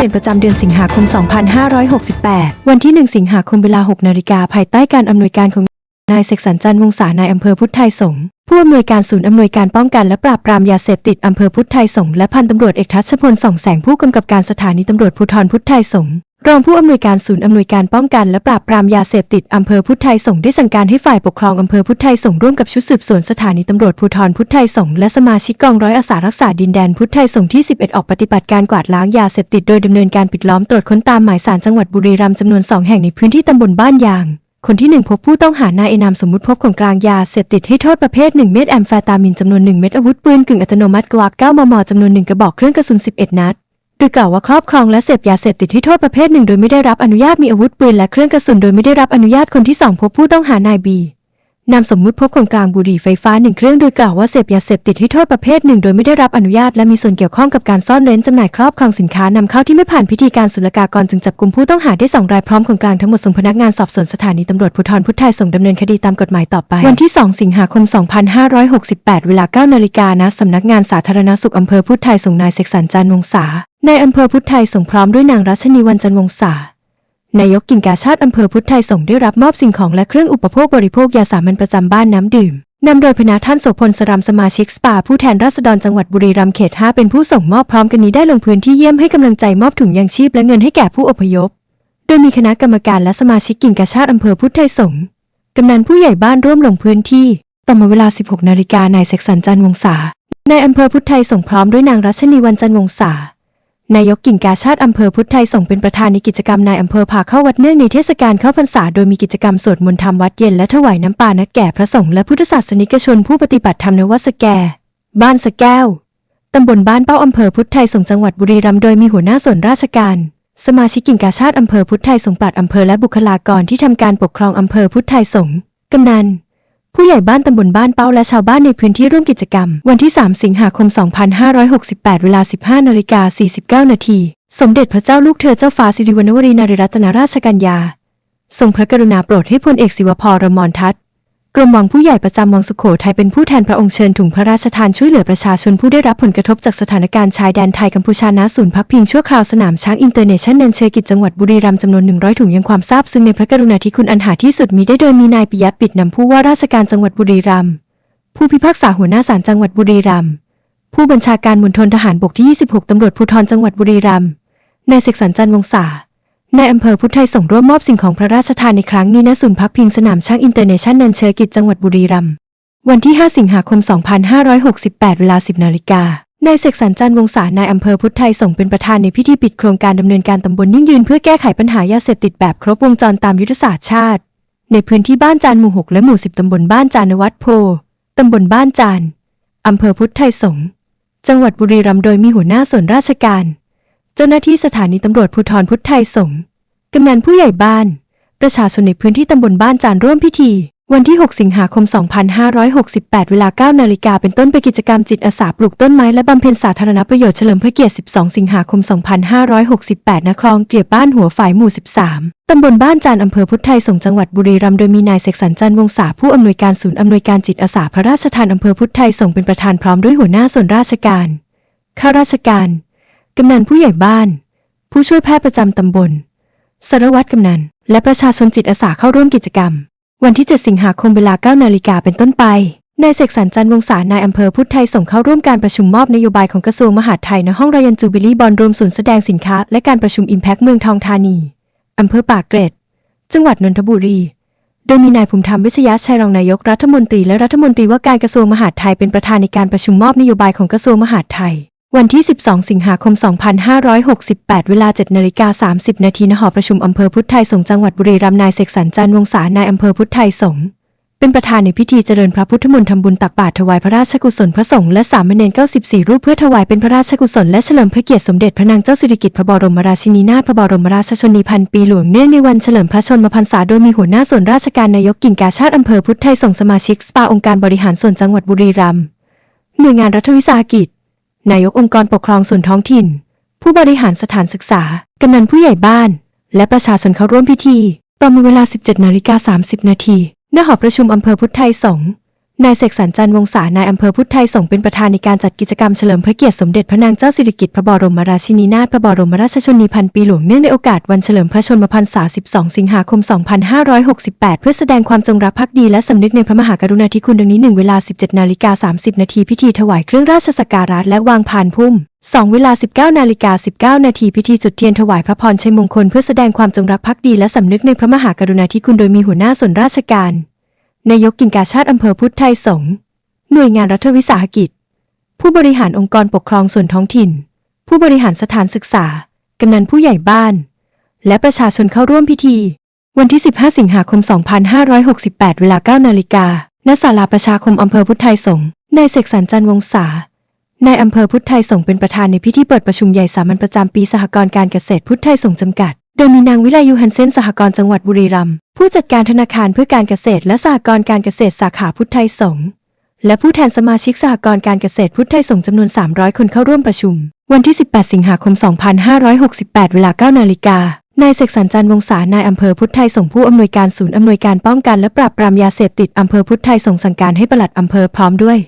เด่นประจำเดือนสิงหาคม 2568 วันที่ 1 สิงหาคมเวลา 6 นาฬิกาภายใต้การอำนวยการของนายเสกสรรจันทร์วงศานายอำเภอพุทธไทยสงฆ์ผู้อำนวยการศูนย์อำนวยการป้องกันและปราบปรามยาเสพติดอำเภอพุทธไทยสงฆ์และพันตำรวจเอกทัชพลส่องแสงผู้กำกับการสถานีตำรวจภูธรพุทธไทยสงฆ์ รองผู้อำนวยการศูนย์อำนวยการป้องกันและปราบปรามยาเสพติดอำเภอพุทธไทยส่งได้สั่งการให้ฝ่ายปกครองอำเภอพุทธไทยส่งร่วมกับชุดสืบสวนสถานีตำรวจภูธรพุทธไทยส่งและสมาชิกกองร้อยอาสารักษาดินแดนพุทธไทยส่งที่ 11 ออกปฏิบัติการกวาดล้างยาเสพติดโดยดำเนินการปิดล้อมตรวจค้นตามหมายสารจังหวัดบุรีรัมย์จำนวน 2 แห่งในพื้นที่ตำบลบ้านยางคนที่1พบผู้ต้องหานายเอนามสมมุติพบของกลางยาเสพติดให้โทษประเภท 1 เม็ดแอมเฟตามินจำนวน 1 เม็ดอาวุธปืนกึ่งอัตโนมัติกลอก9มมจำนวน 1 กระบอกเครื่องกระสุน 11 นัด โดยกล่าวว่าครอบครองและเสพยาเสพติดให้โทษประเภทหนึ่งโดยไม่ได้รับอนุญาตมีอาวุธปืนและเครื่องกระสุนโดยไม่ได้รับอนุญาตคนที่สองพบผู้ต้องหานายบีนามสมมุติพบของกลางบุหรี่ไฟฟ้าหนึ่งเครื่องโดยกล่าวว่าเสพยาเสพติดให้โทษประเภทหนึ่งโดยไม่ได้รับอนุญาตและมีส่วนเกี่ยวข้องกับการซ่อนเร้นจำหน่ายครอบครองสินค้านำเข้าที่ไม่ผ่านพิธีการศุลกากรจึงจับกลุ่มผู้ต้องหาได้สองรายพร้อมของกลางทั้งหมดส่งพนักงานสอบสวนสถานีตำรวจภูธรพุทธไทยส่งดำเนินคดีตามกฎหมายต่อไป วันที่ 2 สิงหาคม 2568 เวลา9นาฬิกาณสำนักงานสาธารณสุขอำเภอพุทธไทยส่งนายเสกสรรจันทร์วงศา ในอำเภอพุทธไทยส่งพร้อมด้วยนางรัชนีวันจันวงศานายกกิ่งกาชาติอำเภอพุทธไทยส่งได้รับมอบสิ่งของและเครื่องอุปโภคบริโภคยาสามัญประจำบ้านน้ำดื่มนำโดยพนาท่านโสพลสรัมสมาชิกสปาผู้แทนราษฎรจังหวัดบุรีรัมย์เขต 5 เป็นผู้ส่งมอบพร้อมกันนี้ได้ลงพื้นที่เยี่ยมให้กำลังใจมอบถุงยางชีพและเงินให้แก่ผู้อพยพ โดยมีคณะกรรมการและสมาชิกกิ่งกาชาติอำเภอพุทธไทยสงฆ์กำนันผู้ใหญ่บ้านร่วมลงพื้นที่ต่อมาเวลา 16 นาฬิกานายเสกสรรจันวงศานายอำเภอพุทธไทยส่งพร้อมด้วยนางรัชนีวันจันวงศา นายกกิ่งกาชาติอำเภอพุทธไทยส่งเป็นประธานในกิจกรรมนายอำเภอพาเข้าวัดเนื่องในเทศกาลเข้าพรรษาโดยมีกิจกรรมสวดมนต์ธรรมวัดเย็นและถวายน้ำปานักแก่พระสงฆ์และพุทธศาสนิกชนผู้ปฏิบัติธรรมในวัดสแก่ บ้านสแก้วตำบลบ้านเป้าอำเภอพุทธไทยส่งจังหวัดบุรีรัมย์โดยมีหัวหน้าส่วนราชการ สมาชิกกิ่งกาชาติอำเภอพุทธไทยส่งปลัดอำเภอและบุคลากรที่ทำการปกครองอำเภอพุทธไทยส่งกำนัน ผู้ใหญ่บ้านตำบลบ้านเป้าและชาวบ้านในพื้นที่ร่วมกิจกรรม วันที่ 3 สิงหาคม 2568 เวลา 15นาฬิกา49 นาที สมเด็จพระเจ้าลูกเธอเจ้าฟ้าสิริวัณวรีนารีรัตนราชกัญญา ทรงพระกรุณาโปรดให้พลเอกศิวพรรมรทัตก รมวังผู้ใหญ่ประจำวังสุโขทัยเป็นผู้แทนพระองค์เชิญถุงพระราชทานช่วยเหลือประชาชนผู้ได้รับผลกระทบจากสถานการณ์ชายแดนไทยกัมพูชาณศูนย์พักพิงชั่วคราวสนามช้างอินเตอร์เนชั่นแนลเชอร์กิจจังหวัดบุรีรัมย์จำนวน 100 ถุงยังความซาบซึ้งในพระกรุณาธิคุณอันหาที่สุดมีได้โดยมีนายปิยะปิดนำผู้ว่าราชการจังหวัดบุรีรัมย์ผู้พิพากษาหัวหน้าศาลจังหวัดบุรีรัมย์ผู้บัญชาการมณฑลทหารบกที่ 26 ตำรวจภูธรจังหวัดบุรีรัมย์นายเสกสรรจันทร์วงศา ในอำเภอพุทธไทยส่งร่วมมอบสิ่งของพระราชทานในครั้งนี้ณศูนย์พักพิงสนามช้างอินเตอร์เนชั่นแนลเชอร์กิจจังหวัดบุรีรัมย์วันที่ 5 สิงหาคม 2568 เวลา 10 นาฬิกานายเสกสรรจันทร์วงศานายอำเภอพุทธไทยส่งเป็นประธานในพิธีปิดโครงการดำเนินการตำบลยิ่งยืนเพื่อแก้ไขปัญหายาเสพติดแบบครบวงจรตามยุทธศาสตร์ชาติ ในพื้นที่บ้านจานหมู่ 6 และหมู่ 10 ตำบลบ้านจานวัดโพตำบลบ้านจานอำเภอพุทธไทยสงฆ์จังหวัดบุรีรัมย์โดยมีหัวหน้าส่วนราชการ เจ้าหน้าที่สถานีตำรวจภูธรพุทธไทยสงฆ์กำนันผู้ใหญ่บ้าน ประชาชนในพื้นที่ตำบลบ้านจานร่วมพิธี วันที่ 6 สิงหาคม 2568 เวลา 9 นาฬิกาเป็นต้นไปกิจกรรมจิตอาสาปลูกต้นไม้และบำเพ็ญสาธารณประโยชน์เฉลิมพระเกียรติ 12 สิงหาคม 2568 ณ คลองเกลียบบ้านหัวฝ่ายหมู่ 13ตำบลบ้านจานอำเภอพุทธไทยส่งจังหวัดบุรีรัมย์โดยมีนายเสกสรรจันวงศาผู้อำนวยการศูนย์อำนวยการจิตอาสาพระราชทานอำเภอพุทธไทยส่งเป็นประธานพร้อมด้วยหัวหน้าส่วนราชการข้าราชการ กำนันผู้ใหญ่บ้าน ผู้ช่วยแพทย์ประจำตำบล สารวัตรกำนัน และประชาชนจิตอาสาเข้าร่วมกิจกรรม วันที่ 7 สิงหาคมเวลา 9 นาฬิกาเป็นต้นไป นายเสกสรรจันทร์วงศานายอำเภอพุทธไทยส่งเข้าร่วมการประชุมมอบนโยบายของกระทรวงมหาดไทยณห้องรยันจูบิลี่บอลรวมศูนย์แสดงสินค้า และการประชุมอิมแพคเมืองทองธานีอำเภอปากเกร็ด จังหวัดนนทบุรีโดยมีนายภูมิธรรมวิชยชัยรองนายกรัฐมนตรีและรัฐมนตรีว่าการกระทรวงมหาดไทยเป็นประธานในการประชุมมอบนโยบายของกระทรวงมหาดไทย วันที่ 12 สิงหาคม 2568 เวลา 7นาฬิกา30 นาทีณหอประชุมอำเภอพุทธไทยสงจังหวัดบุรีรัมย์นายเสกสรรจันทร์วงศานายอำเภอพุทธไทยสงเป็นประธานในพิธีเจริญพระพุทธมนต์ทำบุญตักบาตรถวายพระราชกุศลพระสงฆ์และสามเณร94 รูปเพื่อถวายเป็นพระราชกุศลและเฉลิมพระเกียรติสมเด็จพระนางเจ้าสิริกิติ์พระบรมราชินีนาถพระบรมราชชนนีพันปีหลวงเนื่องในวันเฉลิมพระชนมพรรษาโดยมีหัวหน้าส่วนราชการนายกกิ่งกาชาติอำเภอพุทธไทยสงสมาชิกสปาองค์การบริหารส่วนจังหวัดบุรีรัมย์หน่วยงานรัฐวิสาหกิจ นายกองค์กรปกครองส่วนท้องถิ่น ผู้บริหารสถานศึกษา กำนันผู้ใหญ่บ้าน และประชาชนเข้าร่วมพิธีต่อมาเวลา 17 นาฬิกา 30 นาทีณหอประชุมอำเภอพุทธไทยสงฆ์ นายเสกสรรจันทร์วงศานายอำเภอพุทธไทยส่งเป็นประธานในการจัดกิจกรรมเฉลิมพระเกียรติสมเด็จพระนางเจ้าสิริกิติ์พระบรมราชินีนาถพระบรมราชชนนีพันปีหลวงเนื่องในโอกาสวันเฉลิมพระชนมพรรษา 12 สิงหาคม 2568 เพื่อแสดงความจงรักภักดีและสำนึกในพระมหากรุณาธิคุณดังนี้ 1 เวลา 17 นาฬิกา 30 นาทีพิธีถวายเครื่องราชสักการะและวางพานพุ่ม2 เวลา 19 นาฬิกา 19 นาทีพิธีจุดเทียนถวายพระพรชัยมงคลเพื่อแสดงความจงรักภักดีและสำนึกในพระมหากรุณาธิคุณโดยมีหัวหน้าส่วนราชการ นายกกิ่งกาชาติอำเภอพุทธไทยสงฆ์หน่วยงานรัฐวิสาหกิจ ผู้บริหารองค์กรปกครองส่วนท้องถิ่น ผู้บริหารสถานศึกษา กำนันผู้ใหญ่บ้าน และประชาชนเข้าร่วมพิธี วันที่ 15 สิงหาคม 2568 เวลา 9 นาฬิกา ณ ศาลาประชาคมอำเภอพุทธไทยสงฆ์นายเสกสรรจันวงศานายอำเภอพุทธไทยสงฆ์เป็นประธานในพิธีเปิดประชุมใหญ่สามัญประจำปีสหกรณ์การเกษตรพุทธไทยสงฆ์จำกัด โดยมีนางวิไลยูฮันเซนสหกรณ์จังหวัดบุรีรัมย์ ผู้จัดการธนาคารเพื่อการเกษตรและสหกรณ์การเกษตรสาขาพุทธไทยสงฆ์และผู้แทนสมาชิกสหกรณ์การเกษตรพุทธไทยสงฆ์จำนวน 300 คนเข้าร่วมประชุม วันที่ 18 สิงหาคม 2568 เวลา 9 นาฬิกา นายเสกสรรจันทร์วงศานายอำเภอพุทธไทยสงฆ์ผู้อำนวยการศูนย์อำนวยการป้องกันและปราบปรามยาเสพติดอำเภอพุทธไทยสงฆ์สั่งการให้ปลัดอำเภอพร้อมด้วย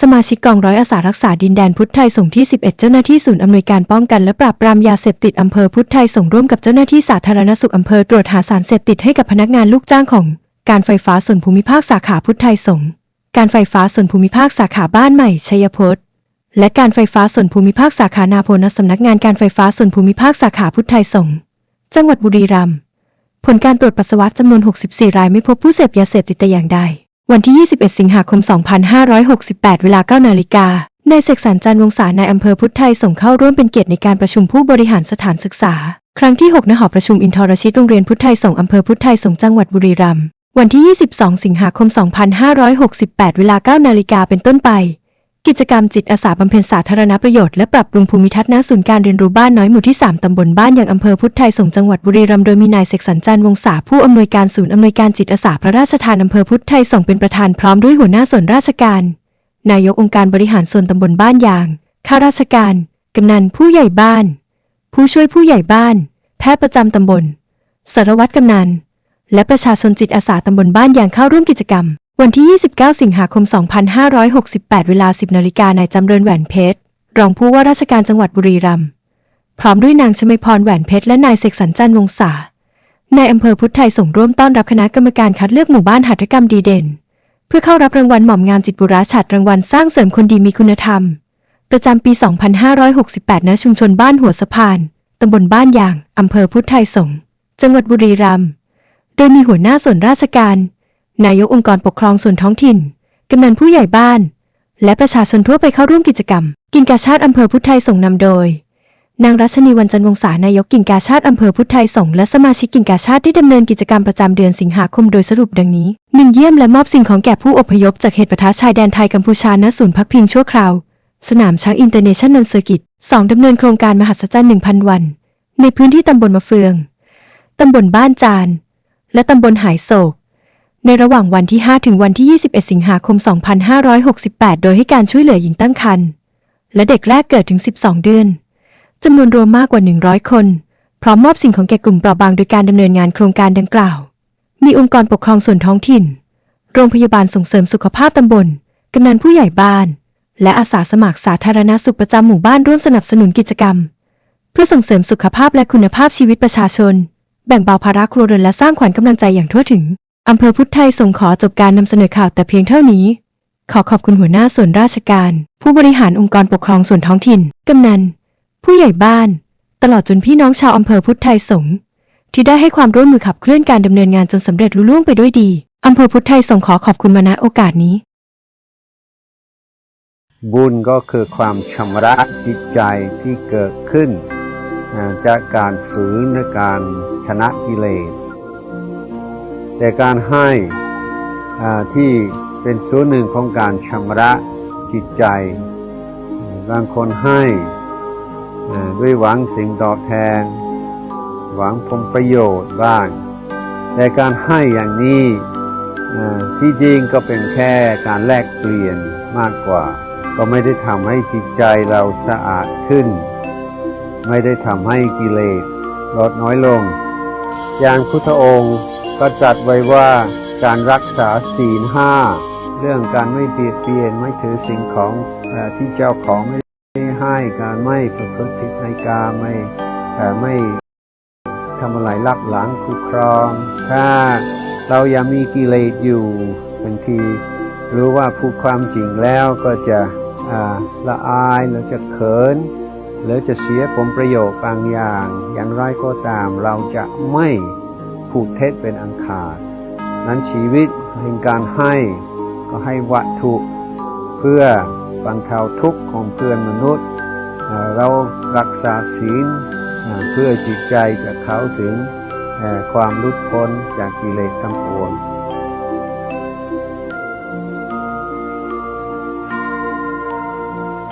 สมาชิกกองร้อยอาสารักษาดินแดนพุทธไทยส่งที่ 11 เจ้าหน้าที่ศูนย์อำนวยการป้องกันและปราบปรามยาเสพติดอำเภอพุทธไทยส่งร่วมกับเจ้าหน้าที่สาธารณสุขอำเภอตรวจหาสารเสพติดให้กับพนักงานลูกจ้างของ การไฟฟ้าส่วนภูมิภาคสาขาพุทธไทยส่ง การไฟฟ้าส่วนภูมิภาคสาขาบ้านใหม่ชัยพจน์และการไฟฟ้าส่วนภูมิภาคสาขานาโพนสำนักงานการไฟฟ้าส่วนภูมิภาคสาขาพุทธไทยส่ง จังหวัดบุรีรัมย์ผลการตรวจปัสสาวะจำนวน 64 รายไม่พบผู้เสพยาเสพติดแต่อย่างใด วันที่ 21 สิงหาคม 2568 เวลา 9 นาฬิกา นายเสกสรรจันทร์วงศานายอำเภอพุทธไทยส่งเข้าร่วมเป็นเกียรติในการประชุมผู้บริหารสถานศึกษา ครั้งที่ 6 ณ หอประชุมอินทรชิตโรงเรียนพุทธไทยส่งอำเภอพุทธไทยส่งจังหวัดบุรีรัมย์ วันที่ 22 สิงหาคม 2568 เวลา 9 นาฬิกาเป็นต้นไป กิจกรรมจิตอาสาบำเพ็ญสาธารณประโยชน์และปรับปรุงภูมิทัศน์ณศูนย์การเรียนรู้บ้านน้อยหมู่ที่ 3 ตำบลบ้านอย่างอำเภอพุทธไทยสงจังหวัดบุรีรัมย์โดยมีนายเสกสรรจันทร์วงศาผู้อำนวยการศูนย์อำนวยการจิตอาสาพระราชทานอำเภอพุทธไทยส่งเป็นประธานพร้อมด้วยหัวหน้าส่วนราชการ นายกองค์การบริหารส่วนตำบลบ้านยาง ข้าราชการ กำนันผู้ใหญ่บ้าน ผู้ช่วยผู้ใหญ่บ้าน แพทย์ประจำตำบล สารวัตรกำนัน และประชาชนจิตอาสาตำบลบ้านยางเข้าร่วมกิจกรรม วันที่ 29 สิงหาคม 2568 เวลา 10นาฬิกานายจำเริญแหวนเพชร รองผู้ว่าราชการจังหวัดบุรีรัมย์ พร้อมด้วยนางชมพรแหวนเพชร และนายเสกสรรจันทร์วงศานายอำเภอพุทธไทยส่งร่วมต้อนรับคณะกรรมการคัดเลือกหมู่บ้านหัตถกรรมดีเด่น เพื่อเข้ารับรางวัลหม่อมงามจิตบุราฉัตรางวัลสร้างเสริมคนดีมีคุณธรรม ประจำปี 2568 ณ ชุมชนบ้านหัวสะพาน ตำบลบ้านยาง อำเภอพุทธไทยสงจังหวัดบุรีรัมย์ โดยมีหัวหน้าส่วนราชการ นายกองค์กรปกครองส่วนท้องถิ่น กำนันผู้ใหญ่บ้าน และประชาชนทั่วไปเข้าร่วมกิจกรรม กินกาชาติอำเภอพุทธไทยส่งนำโดย นางรัชนีวันจันทร์วงศานายกกิ่งกาชาติอำเภอพุทธไทยส่งและสมาชิกกิ่งกาชาติได้ดำเนินกิจกรรมประจำเดือนสิงหาคมโดยสรุปดังนี้ 1. เยี่ยมและมอบสิ่งของแก่ผู้อพยพจากเหตุปะทะชายแดนไทยกัมพูชาณศูนย์พักพิงชั่วคราว สนามช้างอินเตอร์เนชั่นแนลเซอร์กิต 2. ดำเนินโครงการมหัศจรรย์1,000 วัน ในพื้นที่ตำบลมะเฟือง ตำบลบ้านจาน และตำบลหายโศก ในระหว่างวันที่ 5 ถึงวันที่ 21 สิงหาคม 2568 โดยให้การช่วยเหลือหญิงตั้งครรภ์และเด็กแรกเกิดถึง 12 เดือน จำนวนรวมมากกว่า 100 คน พร้อมมอบสิ่งของแก่กลุ่มเปราะบางโดยการดำเนินงานโครงการดังกล่าว มีองค์กรปกครองส่วนท้องถิ่น โรงพยาบาลส่งเสริมสุขภาพตำบล กำนันผู้ใหญ่บ้าน และอาสาสมัครสาธารณสุขประจำหมู่บ้านร่วมสนับสนุนกิจกรรม เพื่อส่งเสริมสุขภาพและคุณภาพชีวิตประชาชน แบ่งเบาภาระครัวเรือนและสร้างขวัญกำลังใจอย่างทั่วถึง อำเภอพุทธไทยส่งขอจบการนำเสนอข่าวแต่เพียงเท่านี้ ขอขอบคุณหัวหน้าส่วนราชการ ผู้บริหารองค์กรปกครองส่วนท้องถิ่น กำนัน ผู้ใหญ่บ้าน ตลอดจนพี่น้องชาวอำเภอพุทธไทยสงฆ์ที่ได้ให้ความร่วมมือขับเคลื่อนการดำเนินงานจนสำเร็จลุล่วงไปด้วยดีอำเภอพุทธไทยส่งขอขอบคุณมาณโอกาสนี้ บุญก็คือความชำระจิตใจที่เกิดขึ้น จากการฝืนในการชนะกิเลส แต่การให้ที่เป็นส่วนหนึ่งของการชำระจิตใจ บางคนให้ด้วยหวังสิ่งตอบแทน หวังผลประโยชน์บ้าง แต่การให้อย่างนี้ที่จริงก็เป็นแค่การแลกเปลี่ยนมากกว่า ก็ไม่ได้ทำให้จิตใจเราสะอาดขึ้น ไม่ได้ทำให้กิเลสลดน้อยลง อย่างพุทธองค์ ก็ตรัสไว้ว่าการรักษาศีลห้าเรื่องการไม่เบียดเบียนไม่ถือสิ่งของอที่เจ้าของไม่ให้การไม่ประพฤติผิดในกาไม่เอ่ไม่ทำอะไรลับหลังคู่ครอง ถ้าเรายังมีกิเลสอยู่บางทีรู้ว่าพูดความจริงแล้วก็จะละอายหรือจะเขิน หรือจะเสียผลประโยชน์บางอย่าง อย่างไรก็ตามเราจะไม่ พูดเท็จเป็นอันขาดนั้นชีวิตแห่งการให้ก็ให้วัตถุเพื่อบรรเทาทุกข์ของเพื่อนมนุษย์ เรารักษาศีลเพื่อจิตใจจะเข้าถึงความรุดพ้นจากกิเลสทั้งปวง